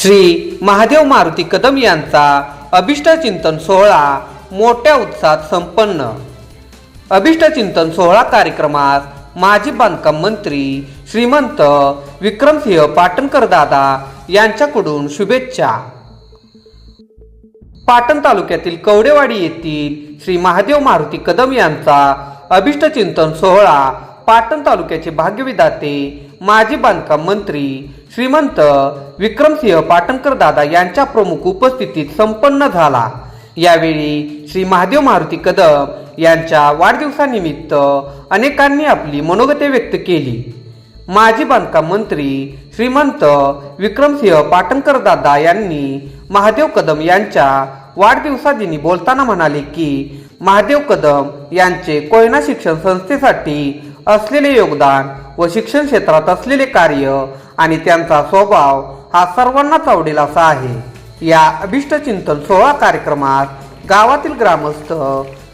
श्री महादेव मारुती कदम यांचा अभिष्टचिंतन सोहळा मोठ्या उत्साहात संपन्न. अभिष्टचिंतन सोहळा कार्यक्रमात माजी बांधकाम मंत्री श्रीमंत विक्रमसिंह पाटणकर दादा यांच्याकडून शुभेच्छा. पाटण तालुक्यातील कवडेवाडी येथील श्री महादेव मारुती कदम यांचा अभिष्टचिंतन सोहळा पाटण तालुक्याचे भाग्यविधाते माजी बांधकाम मंत्री श्रीमंत विक्रमसिंह पाटणकर दादा यांच्या प्रमुख उपस्थितीत संपन्न झाला. यावेळी श्री महादेव मारुती कदम यांच्या वाढदिवसानिमित्त अनेकांनी आपली मनोगते व्यक्त केली. माजी बांधकाम मंत्री श्रीमंत विक्रमसिंह पाटणकर दादा यांनी महादेव कदम यांच्या वाढदिवसादिनी बोलताना म्हणाले की महादेव कदम यांचे कोयना शिक्षण संस्थेसाठी असलेले योगदान व शिक्षण क्षेत्रात असलेले कार्य आणि त्यांचा स्वभाव हा सर्वांनाच आवडेलासा आहे. या अभिष्ट चिंतन सोहळा कार्यक्रमात गावातील ग्रामस्थ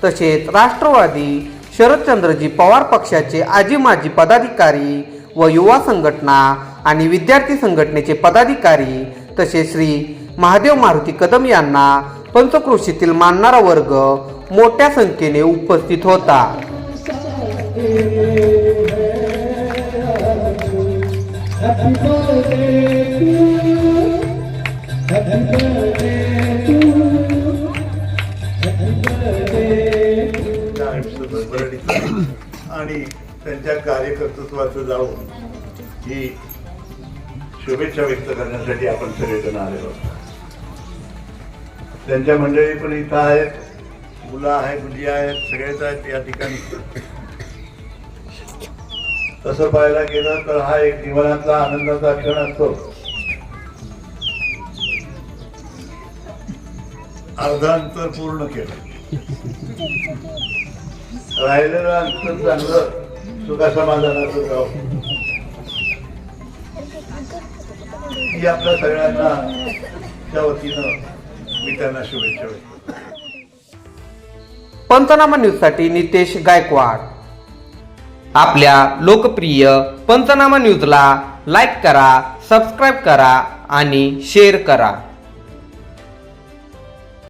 तसेच राष्ट्रवादी शरदचंद्रजी पवार पक्षाचे आजी माजी पदाधिकारी व युवा संघटना आणि विद्यार्थी संघटनेचे पदाधिकारी तसेच श्री महादेव मारुती कदम यांना पंचकृषीतील मानणारा वर्ग मोठ्या संख्येने उपस्थित होता. आणि त्यांच्या कार्यकर्तृत्वाचं जाऊन ही शुभेच्छा व्यक्त करण्यासाठी आपण सगळेजण आलेलो आहोत. त्यांच्या मंडळी पण इथं आहेत मुलं आहेत मुली आहेत सगळेच आहेत या ठिकाणी तसं पाहायला गेलं तर हा एक जीवनातला आनंदाचा क्षण असतो. अर्धा अंतर पूर्ण केलं. राहिलेलं अंतर चांगलं सुखासमाधानाचं गाव ही आपल्या सगळ्यांना त्या वतीनं मी त्यांना शुभेच्छा व्यक्त करतो. पंचनामा नितेश गायकवाड. आपल्या लोकप्रिय पंचनामा न्यूजला लाईक करा सबस्क्राईब करा आणि शेअर करा.